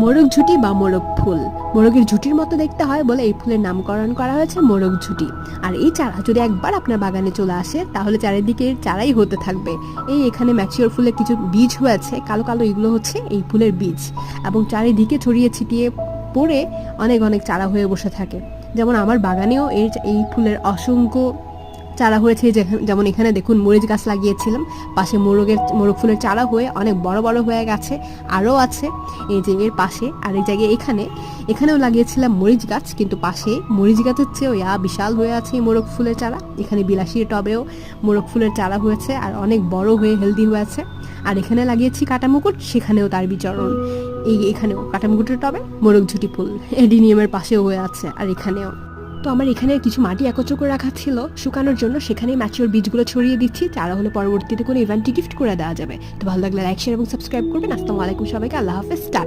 মোরগ ঝুটি বা মোরগ ফুল। মোরগের ঝুটির মতো দেখতে হয় বলে এই ফুলের নামকরণ করা হয়েছে মোরগ ঝুটি। আর এই চারা যদি একবার আপনার বাগানে চলে আসে, তাহলে চারিদিকে চারাই হতে থাকবে। এই এখানে ম্যাচিওর ফুলের কিছু বীজ হয়েছে, কালো কালো এগুলো হচ্ছে এই ফুলের বীজ। এবং চারিদিকে ছড়িয়ে ছিটিয়ে পড়ে অনেক অনেক চারা হয়ে বসে থাকে। যেমন আমার বাগানেও এই এই ফুলের অসংখ্য চারা হয়েছে যেমন এখানে দেখুন মরিচ গাছ লাগিয়েছিলাম, পাশে মোরগের, মোরগ ফুলের চারা হয়ে অনেক বড় বড় হয়ে গেছে, আরও আছে এই যে এর পাশে আরেক জায়গায় এখানে, এখানেও লাগিয়েছিলাম মরিচ গাছ, কিন্তু পাশে মরিচ গাছের চেয়েও ইয়া বিশাল হয়ে আছে এই মোরগ ফুলের চারা, এখানে বিলাসী টবেও মোরগ ফুলের চারা হয়েছে, আর অনেক বড় হয়ে হেলদি হয়েছে আর এখানে লাগিয়েছি কাটামুকুট, সেখানেও তার বিচরণ, এই এখানেও কাটামুকুটের টবে মোরগ ঝুটি ফুল, এডিনিয়ামের পাশেও হয়ে আছে, আর এখানেও। তো আমার এখানে কিছু মাটি একত্র করে রাখা ছিল। শুকানোর জন্য সেখানে ম্যাচিওর বীজগুলো ছড়িয়ে দিচ্ছি। তারা হলে পরবর্তীতে কোনো ইভেন্টে গিফট করে দেওয়া যাবে। তো ভালো লাগলে লাইক শেয়ার এবং সাবস্ক্রাইব করবেন। আসসালামু আলাইকুম সবাইকে। আল্লাহ হাফেজ।